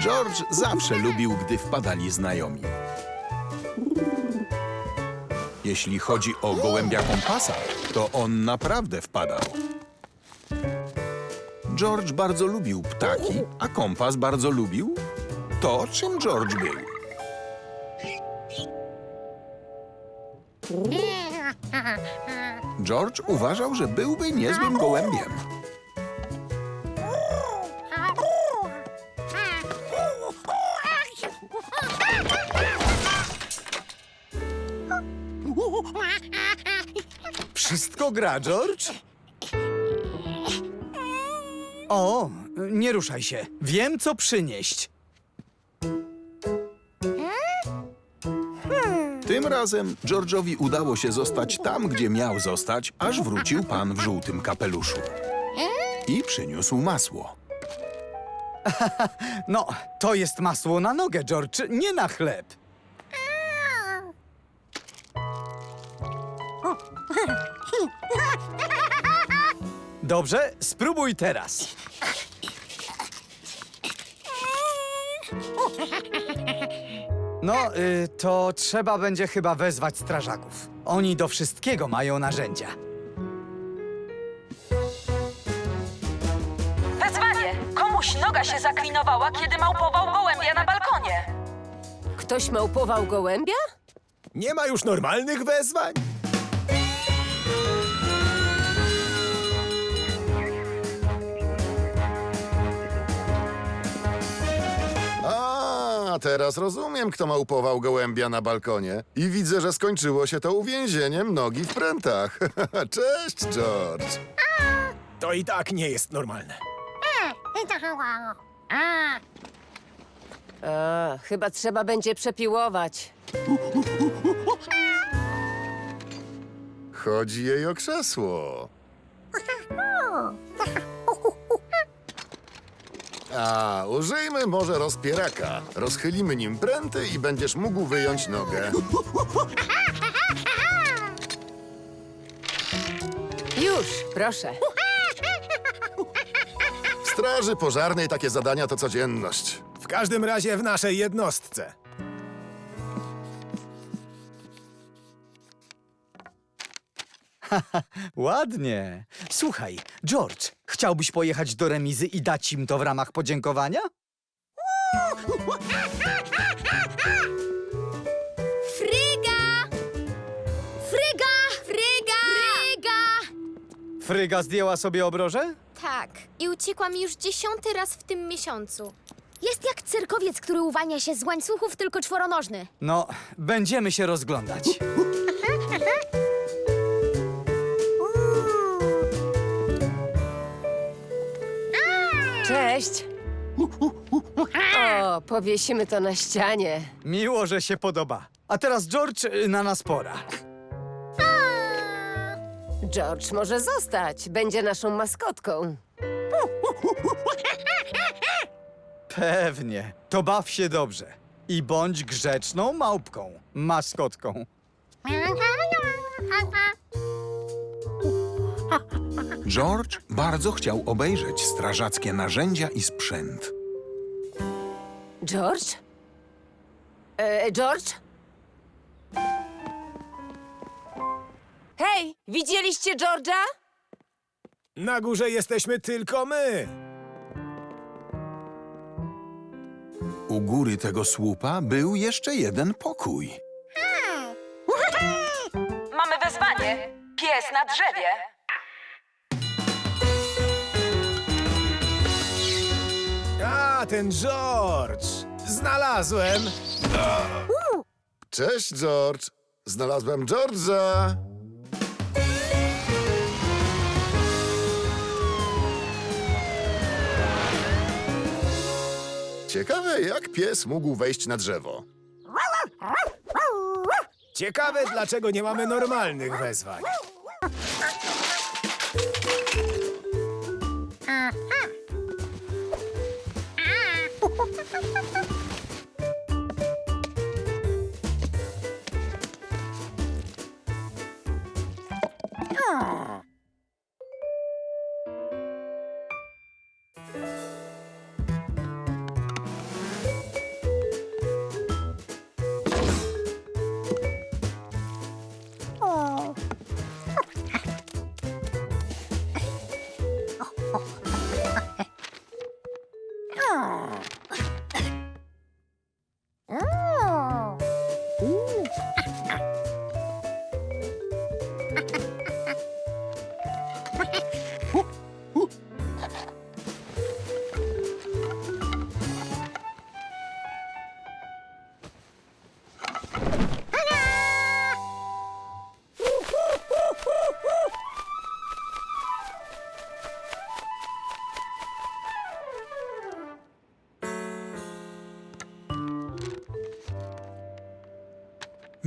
George zawsze lubił, gdy wpadali znajomi. Jeśli chodzi o gołębia kompasa, to on naprawdę wpadał. George bardzo lubił ptaki, a kompas bardzo lubił to, czym George był. George uważał, że byłby niezłym gołębiem. Wszystko gra, George? O, nie ruszaj się. Wiem, co przynieść. Tym razem George'owi udało się zostać tam, gdzie miał zostać, aż wrócił pan w żółtym kapeluszu. I przyniósł masło. No, to jest masło na nogę, George, nie na chleb. Dobrze, spróbuj teraz. No, y, to trzeba będzie chyba wezwać strażaków. Oni do wszystkiego mają narzędzia. Wezwanie! Komuś noga się zaklinowała, kiedy małpował gołębia na balkonie. Ktoś małpował gołębia? Nie ma już normalnych wezwań? A, teraz rozumiem, kto małpował gołębia na balkonie. I widzę, że skończyło się to uwięzieniem nogi w prętach. Cześć, George. To i tak nie jest normalne. A, chyba trzeba będzie przepiłować. Chodzi jej o krzesło. A, użyjmy może rozpieraka. Rozchylimy nim pręty i będziesz mógł wyjąć nogę. Już, proszę. W straży pożarnej takie zadania to codzienność. W każdym razie w naszej jednostce. Ładnie. Słuchaj, George, chciałbyś pojechać do remizy i dać im to w ramach podziękowania? Fryga! Fryga! Fryga! Fryga! Fryga zdjęła sobie obroże? Tak. I uciekła mi już dziesiąty raz w tym miesiącu. Jest jak cyrkowiec, który uwania się z łańcuchów, tylko czworonożny. No, będziemy się rozglądać. Cześć. O, powiesimy to na ścianie. Miło, że się podoba. A teraz, George, y, na nas pora. George może zostać. Będzie naszą maskotką. Pewnie. To baw się dobrze. I bądź grzeczną małpką, maskotką. George bardzo chciał obejrzeć strażackie narzędzia i sprzęt. George? E, George? Hej, widzieliście George'a? Na górze jesteśmy tylko my. U góry tego słupa był jeszcze jeden pokój. Mamy wezwanie. Pies na drzewie. Ten George. Znalazłem. Cześć, George. Znalazłem George'a. Ciekawe, jak pies mógł wejść na drzewo. Ciekawe, dlaczego nie mamy normalnych wezwań.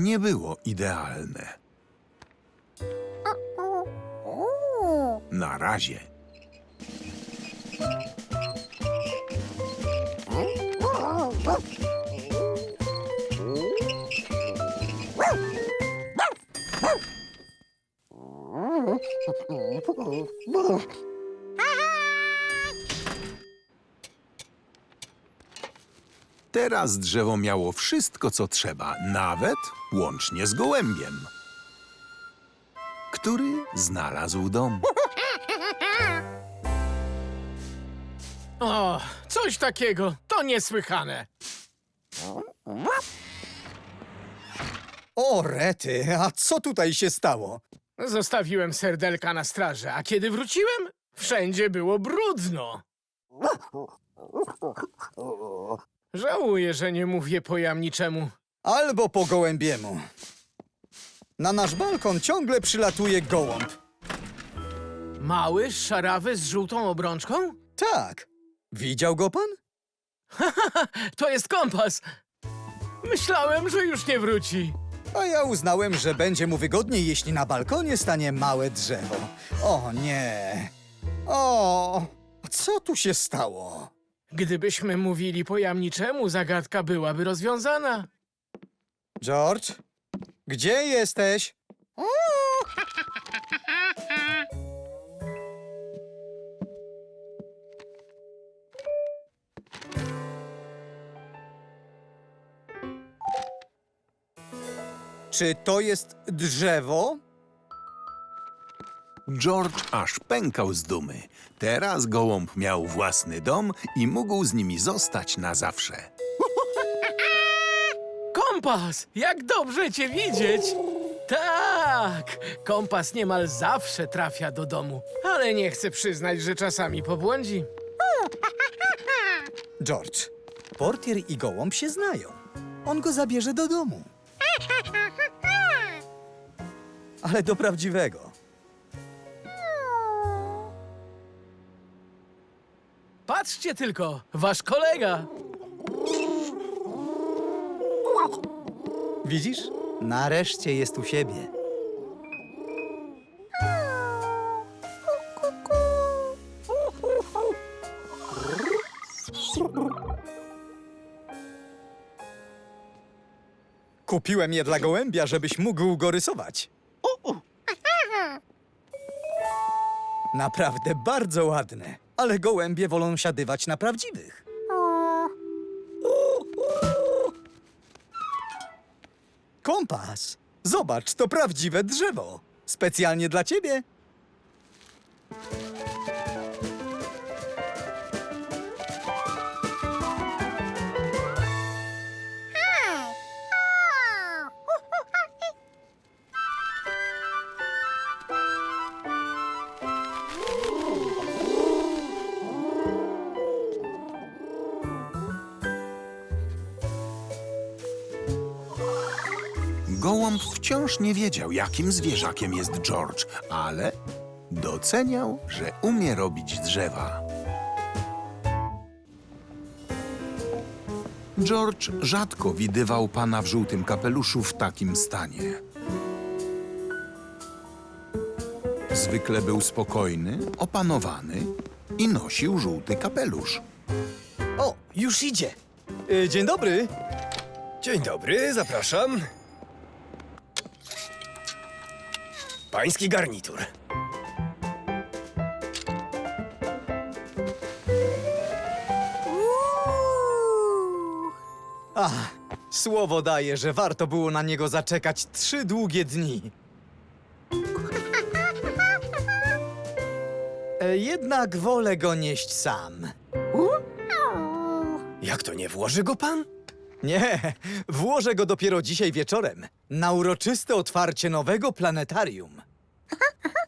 Nie było idealne. Na razie. Teraz drzewo miało wszystko, co trzeba, nawet łącznie z gołębiem, który znalazł dom. O, coś takiego. To niesłychane. O, rety, a co tutaj się stało? Zostawiłem serdelka na straży, a kiedy wróciłem, wszędzie było brudno. Żałuję, że nie mówię pojamniczemu. Albo po gołębiemu. Na nasz balkon ciągle przylatuje gołąb. Mały, szarawy z żółtą obrączką? Tak. Widział go pan? To jest kompas. Myślałem, że już nie wróci. A ja uznałem, że będzie mu wygodniej, jeśli na balkonie stanie małe drzewo. O nie. O, co tu się stało? Gdybyśmy mówili pojamniczemu, zagadka byłaby rozwiązana. George? Gdzie jesteś? Czy to jest drzewo? George aż pękał z dumy. Teraz gołąb miał własny dom i mógł z nimi zostać na zawsze. Kompas! Jak dobrze cię widzieć! Tak! Kompas niemal zawsze trafia do domu, ale nie chcę przyznać, że czasami pobłądzi. George, portier i gołąb się znają. On go zabierze do domu. Ale do prawdziwego. Patrzcie tylko, wasz kolega! Widzisz? Nareszcie jest u siebie. Kupiłem je dla gołębia, żebyś mógł go rysować. Naprawdę bardzo ładne, ale gołębie wolą siadywać na prawdziwych. Kompas! Zobacz, to prawdziwe drzewo. Specjalnie dla ciebie. Wciąż nie wiedział, jakim zwierzakiem jest George, ale doceniał, że umie robić drzewa. George rzadko widywał pana w żółtym kapeluszu w takim stanie. Zwykle był spokojny, opanowany i nosił żółty kapelusz. O, już idzie. Y, dzień dobry. Dzień dobry, zapraszam. Pański garnitur. A, słowo daję, że warto było na niego zaczekać trzy długie dni. E, Jednak wolę go nieść sam. Jak to nie włoży go pan? Nie, włożę go dopiero dzisiaj wieczorem na uroczyste otwarcie nowego planetarium.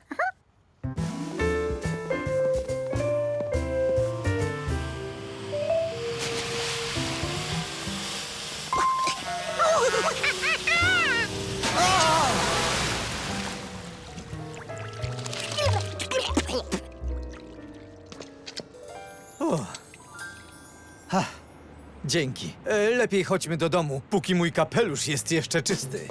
Dzięki. E, lepiej chodźmy do domu, póki mój kapelusz jest jeszcze czysty.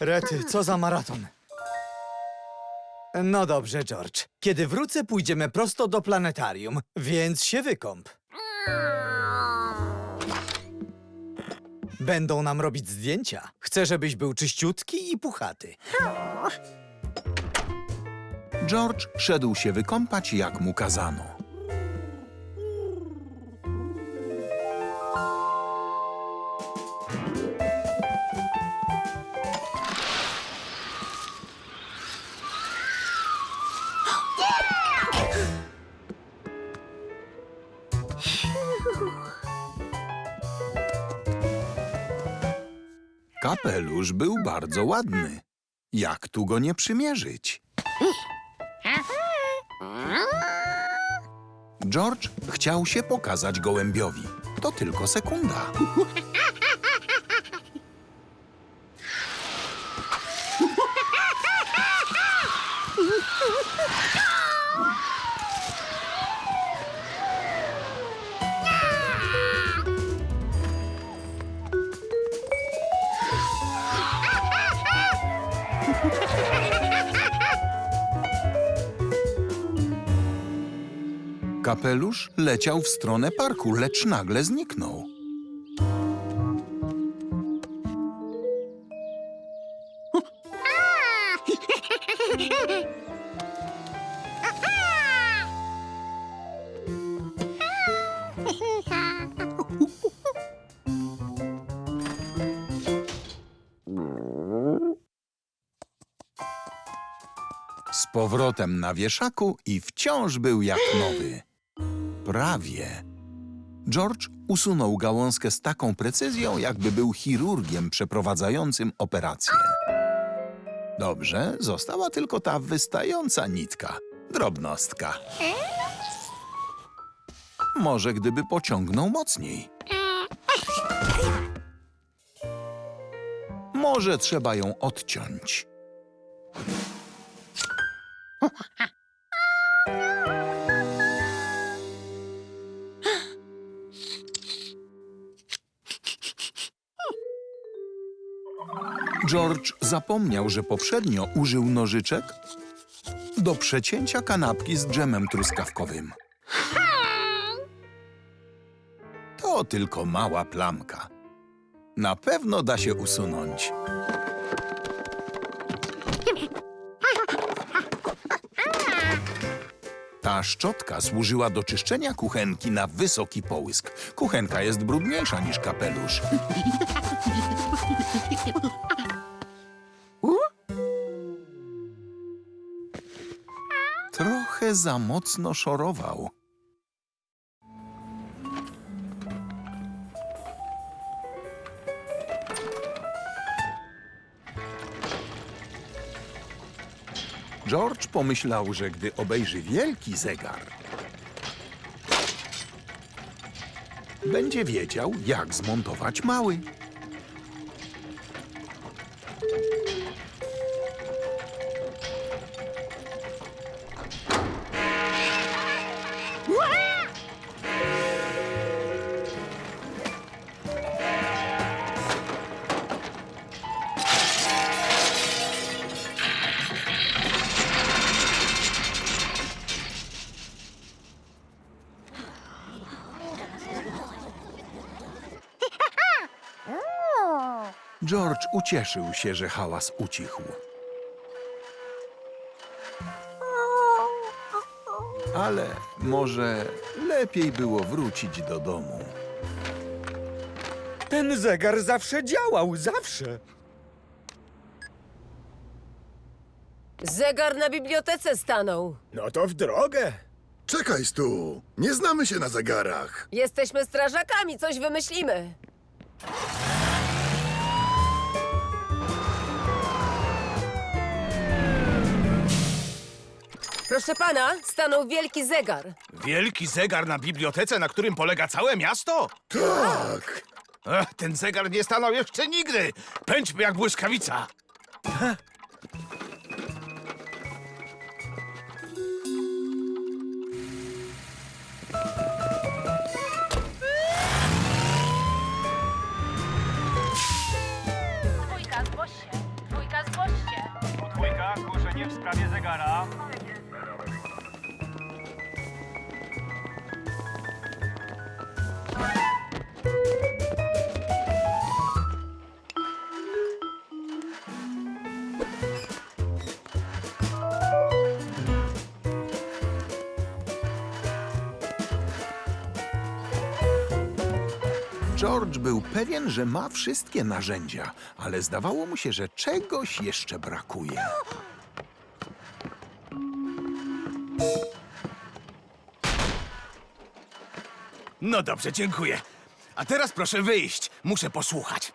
Rety, co za maraton. No dobrze, George. Kiedy wrócę, pójdziemy prosto do planetarium, więc się wykąp. Będą nam robić zdjęcia. Chcę, żebyś był czyściutki i puchaty. George szedł się wykąpać, jak mu kazano. Był bardzo ładny. Jak tu go nie przymierzyć? George chciał się pokazać gołębiowi. To tylko sekunda. Kapelusz leciał w stronę parku, lecz nagle zniknął. Z powrotem na wieszaku i wciąż był jak nowy. Prawie. George usunął gałązkę z taką precyzją, jakby był chirurgiem przeprowadzającym operację. Dobrze, została tylko ta wystająca nitka. Drobnostka. Może gdyby pociągnął mocniej. Może trzeba ją odciąć. Zapomniał, że poprzednio użył nożyczek do przecięcia kanapki z dżemem truskawkowym. To tylko mała plamka. Na pewno da się usunąć. Ta szczotka służyła do czyszczenia kuchenki na wysoki połysk. Kuchenka jest brudniejsza niż kapelusz. Za mocno szorował. George pomyślał, że gdy obejrzy wielki zegar, będzie wiedział, jak zmontować mały. George ucieszył się, że hałas ucichł. Ale może lepiej było wrócić do domu. Ten zegar zawsze działał, zawsze. Zegar na bibliotece stanął. No to w drogę. Czekaj, Stu. Nie znamy się na zegarach. Jesteśmy strażakami, coś wymyślimy. Proszę pana, stanął wielki zegar. Wielki zegar na bibliotece, na którym polega całe miasto? Tak! Ech, ten zegar nie stanął jeszcze nigdy! Pędźmy jak błyskawica! Dwójka, zgłoś się. Dwójka, zgłoś się. Zgłoszenie w sprawie zegara. Był pewien, że ma wszystkie narzędzia, ale zdawało mu się, że czegoś jeszcze brakuje. No dobrze, dziękuję. A teraz proszę wyjść. Muszę posłuchać.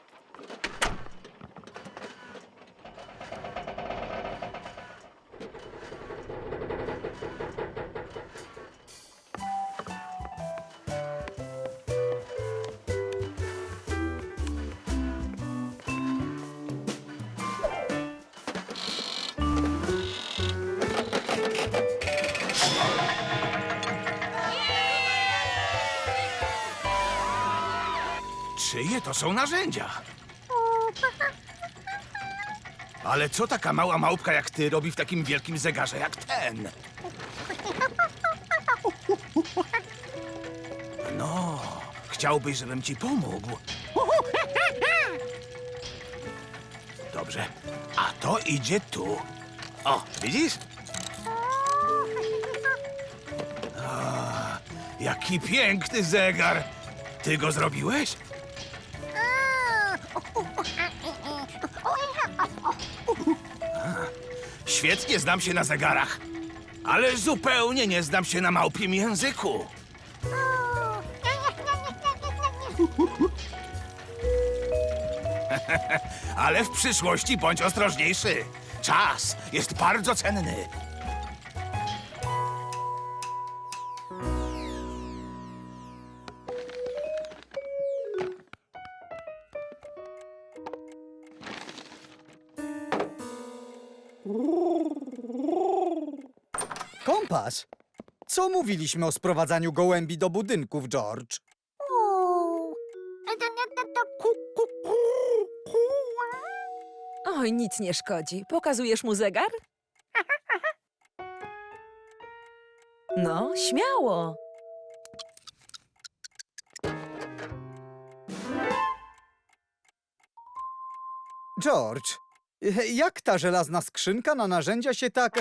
Są narzędzia? Ale co taka mała małpka jak ty robi w takim wielkim zegarze jak ten? No, chciałbyś, żebym ci pomógł. Dobrze, a to idzie tu. O, widzisz? A, jaki piękny zegar! Ty go zrobiłeś? Świetnie znam się na zegarach, ale zupełnie nie znam się na małpim języku. Ale w przyszłości bądź ostrożniejszy. Czas jest bardzo cenny. Co mówiliśmy o sprowadzaniu gołębi do budynków, George? Oj, nic nie szkodzi. Pokazujesz mu zegar? No, śmiało. George, jak ta żelazna skrzynka na narzędzia się tak...